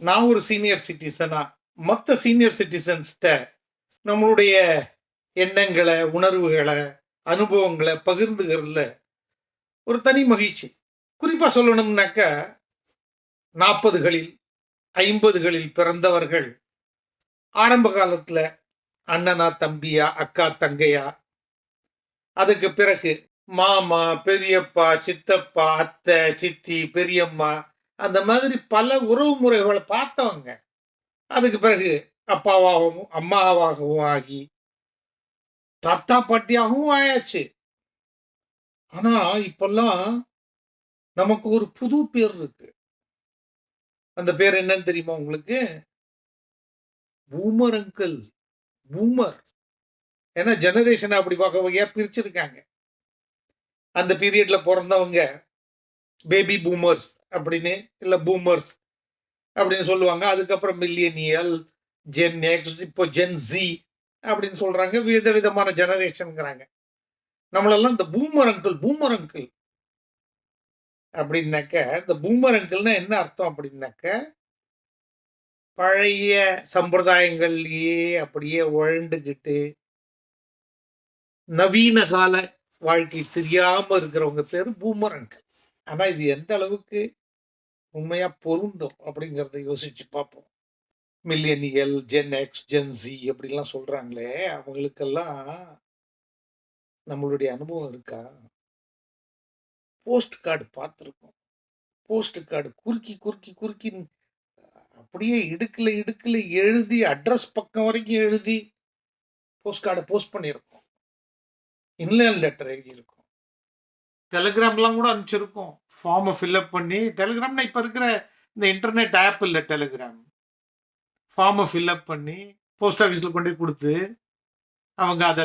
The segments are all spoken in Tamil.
நான் ஒரு சீனியர் சிட்டிசனா மற்ற சீனியர் சிட்டிசன்ஸ்கிட்ட நம்மளுடைய எண்ணங்களை உணர்வுகளை அனுபவங்களை பகிர்ந்துகிறதுல ஒரு தனி மகிழ்ச்சி. குறிப்பாக சொல்லணும்னாக்க நாற்பதுகளில் ஐம்பதுகளில் பிறந்தவர்கள் ஆரம்ப காலத்தில் அண்ணனா தம்பியா அக்கா தங்கையா? அதுக்கு பிறகு மாமா பெரியப்பா சித்தப்பா அத்தை சித்தி பெரியம்மா அந்த மாதிரி பல உறவு முறைகளை பார்த்தவங்க. அதுக்கு பிறகு அப்பாவாகவும் அம்மாவாகவும் ஆகி தாத்தா பாட்டியாகவும் ஆயாச்சு. ஆனா இப்பெல்லாம் நமக்கு ஒரு புது பேர் இருக்கு. அந்த பேர் என்னன்னு தெரியுமா உங்களுக்கு? Boomer uncle. பூமர். ஏன்னா ஜெனரேஷன் அப்படி வகை வகையா பிரிச்சிருக்காங்க? அந்த பீரியட்ல பிறந்தவங்க பேபி பூமர்ஸ் அப்படின்னு இல்ல பூமர்ஸ் அப்படின்னு சொல்லுவாங்க. அதுக்கப்புறம் மில்லியனியல் ஜென் எக்ஸ் இப்போ ஜென் ஜி அப்படின்னு சொல்றாங்க. வித விதமான ஜெனரேஷனுங்கிறாங்க நம்மளெல்லாம் இந்த பூமர் அங்கிள் பூமர் அங்கிள் அப்படின்னாக்க இந்த பூமர் அங்கிள்னா என்ன அர்த்தம் அப்படின்னாக்க பழைய சம்பிரதாயங்கள்லயே அப்படியே உழண்டுக்கிட்டு நவீன கால வாழ்க்கை தெரியாமல் இருக்கிறவங்க பேர் பூமர் அங்கிள் ஆனால் இது எந்த அளவுக்கு உண்மையாக பொருந்தும் அப்படிங்கிறத யோசிச்சு பார்ப்போம். மில்லியனியல் ஜென் எக்ஸ் ஜென்சி அப்படிலாம் சொல்கிறாங்களே அவங்களுக்கெல்லாம் நம்மளுடைய அனுபவம் இருக்கா? போஸ்ட் கார்டு பார்த்துருக்கோம். போஸ்ட் கார்டு குறுக்கி குறுக்கி குறுக்கி அப்படியே இடுக்கில் இடுக்கில் எழுதி அட்ரஸ் பக்கம் வரைக்கும் எழுதி போஸ்ட் கார்டை போஸ்ட் பண்ணியிருக்கோம். இன்லேண்ட் லெட்டர் எழுதியிருக்கோம். டெலிகிராம்லாம் கூட அனுப்பிச்சிருக்கோம். ஃபார்மை ஃபில்அப் பண்ணி டெலிகிராம்னா இப்போ இருக்கிற இந்த இன்டர்நெட் ஆப் இல்லை டெலிகிராம் ஃபார்மை ஃபில்அப் பண்ணி போஸ்ட் ஆஃபீஸில் கொண்டு போய் கொடுத்து அவங்க அதை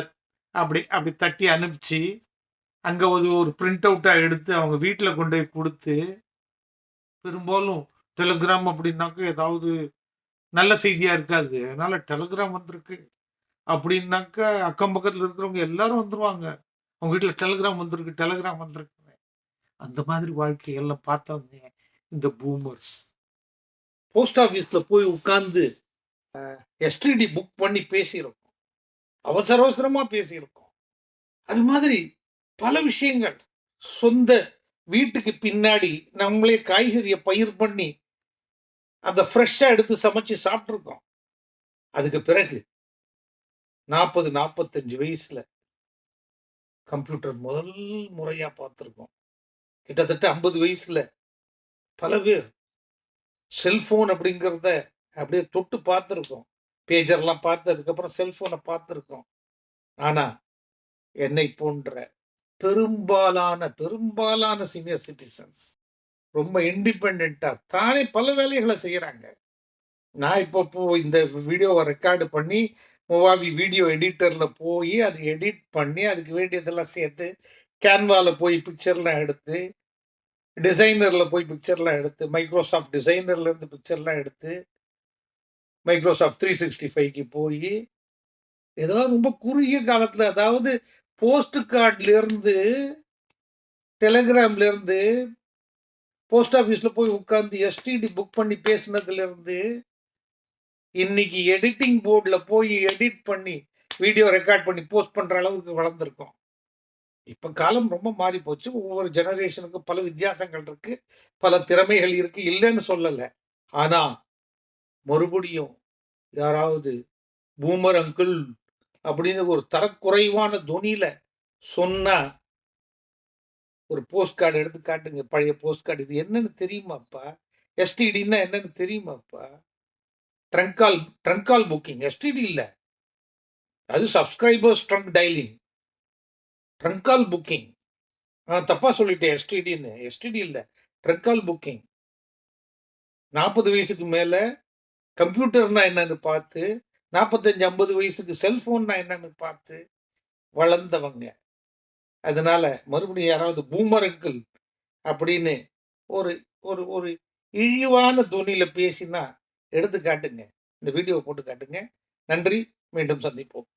அப்படி அப்படி தட்டி அனுப்பிச்சு அங்கே ஒரு ஒரு பிரிண்ட் அவுட்டாக எடுத்து அவங்க வீட்டில் கொண்டு போய் கொடுத்து பெரும்பாலும் டெலிகிராம் அப்படின்னாக்க ஏதாவது நல்ல செய்தியாக இருக்காது. அதனால் டெலிகிராம் வந்திருக்கு. அப்படின்னாக்க அக்கம் பக்கத்தில் இருக்கிறவங்க எல்லாரும் வந்துடுவாங்க உங்கள் வீட்டில் டெலகிராம் வந்திருக்கு டெலகிராம் வந்திருக்கு அந்த மாதிரி வாழ்க்கையெல்லாம் பார்த்தவங்க இந்த பூமர்ஸ் போஸ்ட் ஆஃபீஸில் போய் உட்கார்ந்து எஸ்டிடி புக் பண்ணி பேசியிருக்கோம். அவசர அவசரமாக பேசியிருக்கோம். அது மாதிரி பல விஷயங்கள். சொந்த வீட்டுக்கு பின்னாடி நம்மளே காய்கறியை பயிர் பண்ணி அதை ஃப்ரெஷ்ஷாக எடுத்து சமைச்சு சாப்பிட்ருக்கோம் அதுக்கு பிறகு நாற்பது நாற்பத்தஞ்சு வயசில் கம்ப்யூட்டர் முதல் முறையாக பார்த்துருக்கோம். கிட்டத்தட்ட ஐம்பது வயசுல. பல பேர். செல்ஃபோன் அப்படிங்கிறத அப்படியே தொட்டு பார்த்துருக்கோம். பேஜர்லாம் பார்த்ததுக்கப்புறம் அதுக்கப்புறம் பார்த்துருக்கோம். ஆனா என்னை போன்ற பெரும்பாலான பெரும்பாலான சீனியர் சிட்டிசன்ஸ் ரொம்ப இண்டிபெண்ட்டாக தானே பல வேலைகளை செய்யறாங்க நான் இப்போ இந்த வீடியோவை ரெக்கார்டு பண்ணி மொவாவி வீடியோ எடிட்டரில் போய் அது எடிட் பண்ணி அதுக்கு வேண்டியதெல்லாம் சேர்த்து கேன்வாவில் போய் பிக்சர்லாம் எடுத்து டிசைனரில் போய் பிக்சர்லாம் எடுத்து மைக்ரோசாஃப்ட் டிசைனர்லேருந்து பிக்சர்லாம் எடுத்து மைக்ரோசாஃப்ட் த்ரீ சிக்ஸ்டி ஃபைவ்க்கு போய் இதெல்லாம் ரொம்ப குறுகிய காலத்தில் அதாவது போஸ்ட் கார்ட்லேருந்து இருந்து போஸ்ட் ஆஃபீஸில் போய் உட்காந்து எஸ்டிடி புக் பண்ணி பேசினதுலேருந்து இன்னைக்கு எடிட்டிங் போர்டில் போய் எடிட் பண்ணி வீடியோ ரெக்கார்ட் பண்ணி போஸ்ட் பண்ணுற அளவுக்கு வளர்ந்துருக்கோம். இப்போ காலம் ரொம்ப மாறி போச்சு. ஒவ்வொரு ஜெனரேஷனுக்கும் பல வித்தியாசங்கள் இருக்கு. பல திறமைகள் இருக்கு. இல்லைன்னு சொல்லலை. ஆனால் மறுபடியும் யாராவது பூமர் அங்கிள் அப்படின்னு ஒரு தரக்குறைவான துணியில சொன்னா ஒரு போஸ்ட் கார்டு எடுத்து காட்டுங்க. பழைய போஸ்ட் கார்டு இது என்னன்னு தெரியுமாப்பா? எஸ்டிடின்னா என்னன்னு தெரியுமாப்பா? Trunk call trunk call booking STD இல்லை. அது subscribers trunk dialling trunk call booking நான் தப்பாக சொல்லிட்டேன் எஸ்டிடின்னு எஸ்டிடி இல்லை. ட்ரங்கால் புக்கிங் நாற்பது வயசுக்கு மேலே கம்ப்யூட்டர்னா என்னன்னு பார்த்து நாற்பத்தஞ்சு ஐம்பது வயசுக்கு செல்ஃபோன்னா என்னன்னு பார்த்து வளர்ந்தவங்க. அதனால மறுபடியும் யாராவது பூமரங்கள் அப்படின்னு ஒரு ஒரு ஒரு இழிவான துணியில் பேசினா எடுத்து காட்டுங்க. இந்த வீடியோ போட்டு காட்டுங்க. நன்றி. மீண்டும் சந்திப்போம்.